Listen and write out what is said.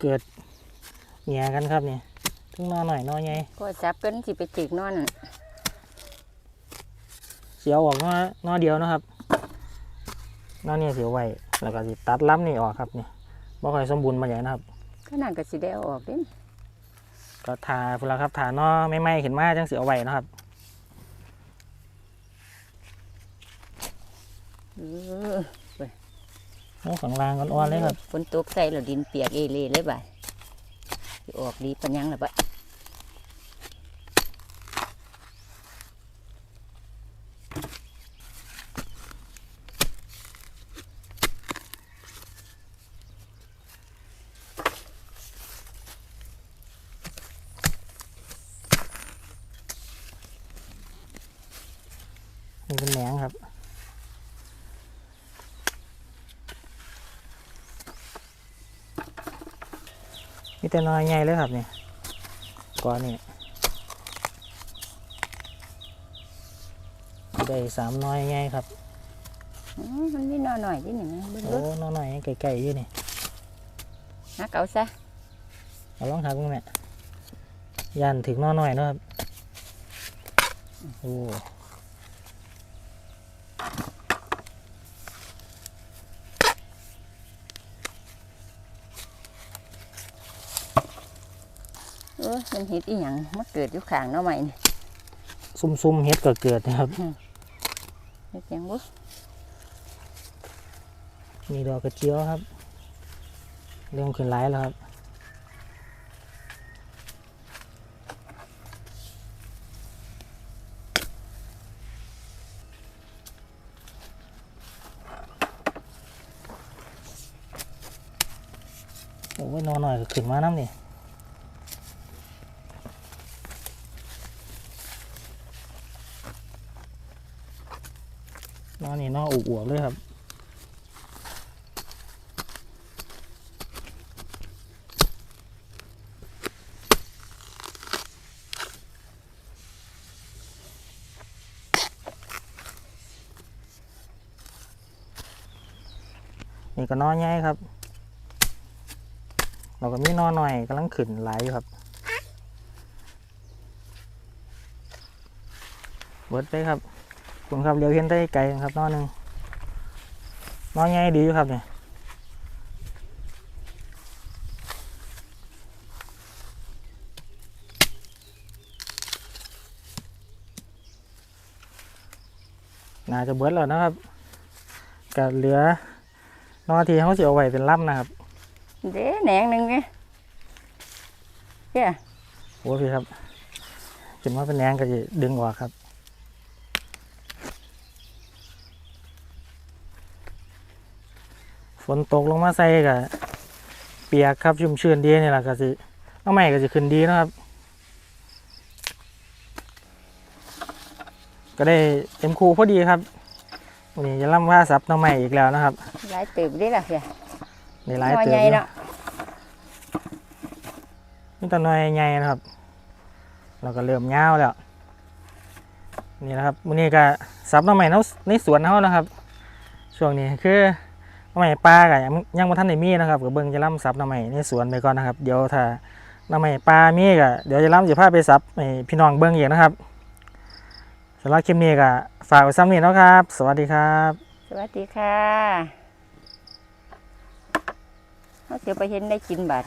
เกิดเหี่ยกันครับนี่ทั้งนอหน่อยนอใหญ่ก็จับกันสิไปจิกนอนเสียวออกนอนอเดียวนะครับนอเนี่ยเสียวไว้แล้วก็สิตัดล้ำนี่ออกครับนี่บ่ค่อยสมบูรณ์มาอย่างนะครับขนาดก็สิได้เอาออกเด้นก็ทาพุ่นละครับทานอไม่ไหม้ขึ้นมาจังเสียวไว้นะครับเออ โอ้ข้างล่างอ่อนๆเลยครับฝนตกใส่แล้วดินเปียกเอเล่เลยบ่ายสิออกดีปัญญังละบ่ะนี่เป็นแหนงครับ มีแต่น้อยใหญ่เลยครับนี่ก้อนนี่ได้สามน้อยใหญ่ครับอืมมันมีนอหน่อยที่หนึ่งเบิ่งโอ้ดูน้อยหน่อยไก่ๆอยู่นี่หาเก่าซะเอาลองทักมึงแม่ยันถึงน้อยหน่อยเนาะครับโอ้ เออมันเห็ดอีหยังมาเกิดอยู่ข้างหน้อใหม่นี่ซุ่มๆเฮ็ดก็เกิดนะครับเฮ็ดหยังบ่มีดอกกระเจียวครับ เริ่มขึ้นหลายแล้วครับโอ้ยนอนหน่อยก็ขึ้นมาน้ำนี่ นอนนี่นอนอวบๆเลยครับนี่ก็นอนใหญ่ครับ เราก็มีนอนหน่อยกำลังขึ้นหลอยู่ครับ เบิดไปครับ คุณครับเดี๋ยวเห็นได้ไกลครับนอนหนึ่งนอนใหญ่ดีอยู่ครับเนี่ยน่าจะเบิดแล้วนะครับก็เหลือนอนที่เขาจะเอาไว้เป็นล่ำนะครับ เด้แหนงหนึงไงเฮ้ยโอ้พี่ครับขึ้นมาเป็นแหนงก็จะดึงออกครับ ฝนตกลงมาใส่กับเปียกครับชุ่มชื้นดีนี่แหละก็สิน้องใหม่ก็จะขึ้นดีนะครับ ก็ได้เต็มคูพอดีครับวันนี้จะล่ำว่าซับน้องใหม่อีกแล้วนะครับหลายเติบได้ล่ะเฮ้ยในหลายนอเติใหบญ่อยู่เนาะนี่ตัวน้อยใหญ่นะครับ เราก็เริ่มยาวแล้วนี่นะครับวันนี้ก็ซับน้องใหม่ในสวนเขานะครับ ช่วงนี้คือ น้ำใหม่ปลากับยังยังมาท่านในมีนะครับกับเบิ่งจะล่ำซับน้อใหม่ในสวนไปก่อนนะครับ เดี๋ยวถ้าน้อใหม่ปลามีก็เดี๋ยวจะล่ำสิพาไปซับให้พี่น้องเบิ่งอีกนะครับสำหรับคลิปนี้ก็ฝากไว้ซ้ำนี้เนาะครับ สวัสดีครับ สวัสดีค่ะเขาเสียไปเห็นได้กินบัด